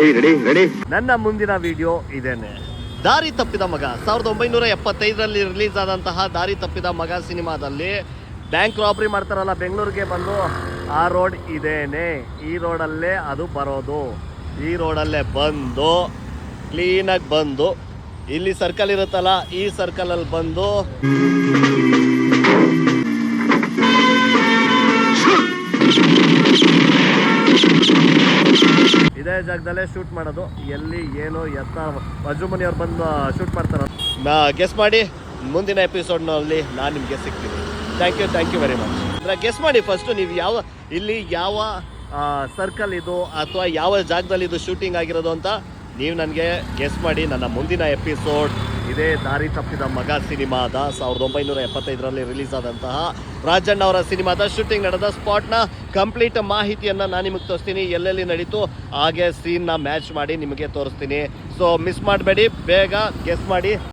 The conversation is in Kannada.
ರೆಡಿ ರೆಡಿ ರೆಡಿ ನನ್ನ ಮುಂದಿನ ವಿಡಿಯೋ ಇದೇನೆ. ದಾರಿ ತಪ್ಪಿದ ಮಗ. ಸಾವಿರದ ಒಂಬೈನೂರ ಎಪ್ಪತ್ತೈದರಲ್ಲಿ ರಿಲೀಸ್ ಆದಂತಹ ದಾರಿ ತಪ್ಪಿದ ಮಗ ಸಿನಿಮಾದಲ್ಲಿ ಬ್ಯಾಂಕ್ ರಾಬ್ರಿ ಮಾಡ್ತಾರಲ್ಲ ಬೆಂಗಳೂರಿಗೆ ಬಂದು ಆ ರೋಡ್ ಇದೇನೆ. ಈ ರೋಡಲ್ಲೇ ಅದು ಬರೋದು. ಈ ರೋಡಲ್ಲೇ ಬಂದು ಕ್ಲೀನಾಗಿ ಬಂದು ಇಲ್ಲಿ ಸರ್ಕಲ್ ಇರುತ್ತಲ್ಲ ಈ ಸರ್ಕಲಲ್ಲಿ ಬಂದು ಇದೇ ಜಾಗದಲ್ಲೇ ಶೂಟ್ ಮಾಡೋದು. ಎಲ್ಲಿ, ಏನು, ಎತ್ತ. ಅಜುಮನಿ ಅವ್ರು ಬಂದು ಶೂಟ್ ಮಾಡ್ತಾರ. ನಾ ಗೆಸ್ ಮಾಡಿ, ಮುಂದಿನ ಎಪಿಸೋಡ್ನಲ್ಲಿ ನಾನು ನಿಮಗೆ ಸಿಗ್ತೀನಿ. Thank you thank you very much ಅಂದ್ರೆ ಗೆಸ್ ಮಾಡಿ ಫಸ್ಟು ನೀವು ಯಾವ, ಇಲ್ಲಿ ಯಾವ ಸರ್ಕಲ್ ಇದು ಅಥವಾ ಯಾವ ಜಾಗದಲ್ಲಿ ಇದು ಶೂಟಿಂಗ್ ಆಗಿರೋದು ಅಂತ ನೀವು ನನಗೆ ಗೆಸ್ ಮಾಡಿ ನನ್ನ ಮುಂದಿನ ಎಪಿಸೋಡ್ ಇದೇ ದಾರಿ ತಪ್ಪಿದ ಮಗ ಸಿನಿಮಾದ ಸಾವಿರದ ಒಂಬೈನೂರ ಎಪ್ಪತ್ತೈದರಲ್ಲಿ ರಿಲೀಸ್ ಆದಂತಹ ರಾಜಣ್ಣ ಅವರ ಸಿನಿಮಾದ ಶೂಟಿಂಗ್ ನಡೆದ ಸ್ಪಾಟ್ನ ಕಂಪ್ಲೀಟ್ ಮಾಹಿತಿಯನ್ನು ನಾನು ನಿಮಗೆ ತೋರಿಸ್ತೀನಿ. ಎಲ್ಲೆಲ್ಲಿ ನಡೀತು? ಹಾಗೆ ಸೀನ್ನ ಮ್ಯಾಚ್ ಮಾಡಿ ನಿಮಗೆ ತೋರಿಸ್ತೀನಿ. ಸೊ ಮಿಸ್ ಮಾಡಬೇಡಿ. ಬೇಗ ಗೆಸ್ ಮಾಡಿ.